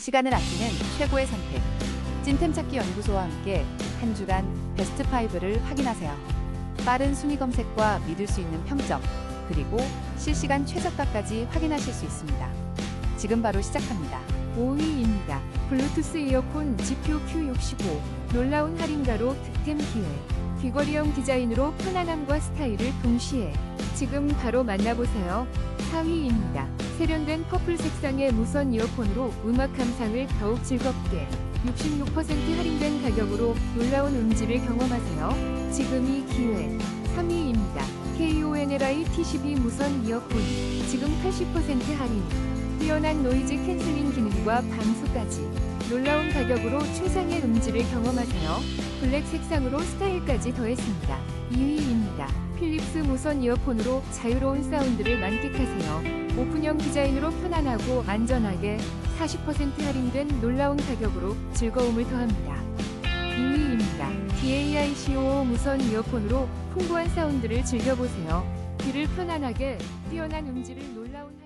시간을 아끼는 최고의 선택. 찐템 찾기 연구소와 함께 한 주간 베스트 5를 확인하세요. 빠른 순위 검색과 믿을 수 있는 평점, 그리고 실시간 최저가까지 확인하실 수 있습니다. 지금 바로 시작합니다. 5위입니다. 블루투스 이어폰 GPO Q65 놀라운 할인가로 득템 기회 귀걸이형 디자인으로 편안함과 스타일을 동시에 지금 바로 만나보세요. 4위입니다. 세련된 퍼플 색상의 무선 이어폰으로 음악 감상을 더욱 즐겁게 66% 할인된 가격으로 놀라운 음질을 경험하세요. 지금이 기회. 3위입니다. KONLI T12 무선 이어폰 지금 80% 할인 뛰어난 노이즈 캔슬링 기능과 방수까지 놀라운 가격으로 최상의 음질을 경험하세요. 블랙 색상으로 스타일까지 더했습니다. 2위입니다. 필립스 무선 이어폰으로 자유로운 사운드를 만끽하세요. 오픈형 디자인으로 편안하고 안전하게 40% 할인된 놀라운 가격으로 즐거움을 더합니다. 2위입니다. DAI-C55 무선 이어폰으로 풍부한 사운드를 즐겨보세요. 귀를 편안하게 뛰어난 음질을 놀라운